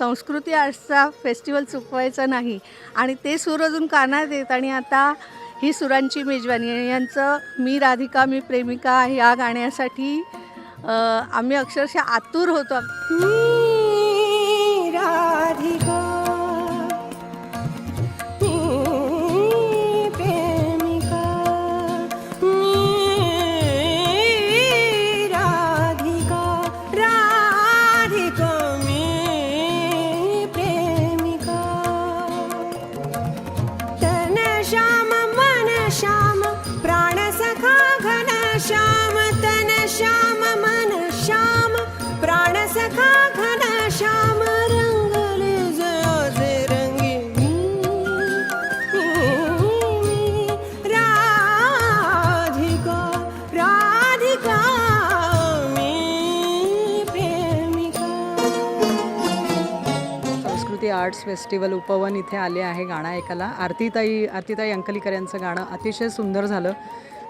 संस्कृती आर्ट्सचा फेस्टिवल चुकवायचा नाही आणि ते सूर अजून कानात येत आणि आता ही सुरांची मेजवानी यांचं मी राधिका मी प्रेमिका ह्या गाण्यासाठी आम्ही अक्षरशः आतुर होतो. श्याम तन श्याम मन श्याम प्राण सखा घन श्याम रंगले जयाचे रंगी. राधिका राधिका मी प्रेमिका. संस्कृती आर्ट्स फेस्टिवल उपवन इथे आले आहे गाणं ऐकायला. आरतीताई आरतीताई अंकलीकर यांचं गाणं अतिशय सुंदर झालं.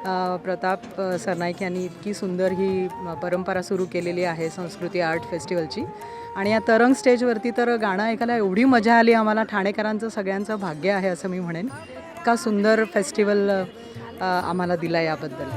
प्रताप सरनाईक यांनी इतकी सुंदर ही परंपरा सुरू केलेली आहे संस्कृती आर्ट फेस्टिवलची. आणि या तरंग स्टेजवरती तर गाणं ऐकायला एवढी मजा आली आम्हाला ठाणेकरांचं सगळ्यांचं भाग्य आहे असं मी म्हणेन. का सुंदर फेस्टिवल आम्हाला दिला याबद्दल.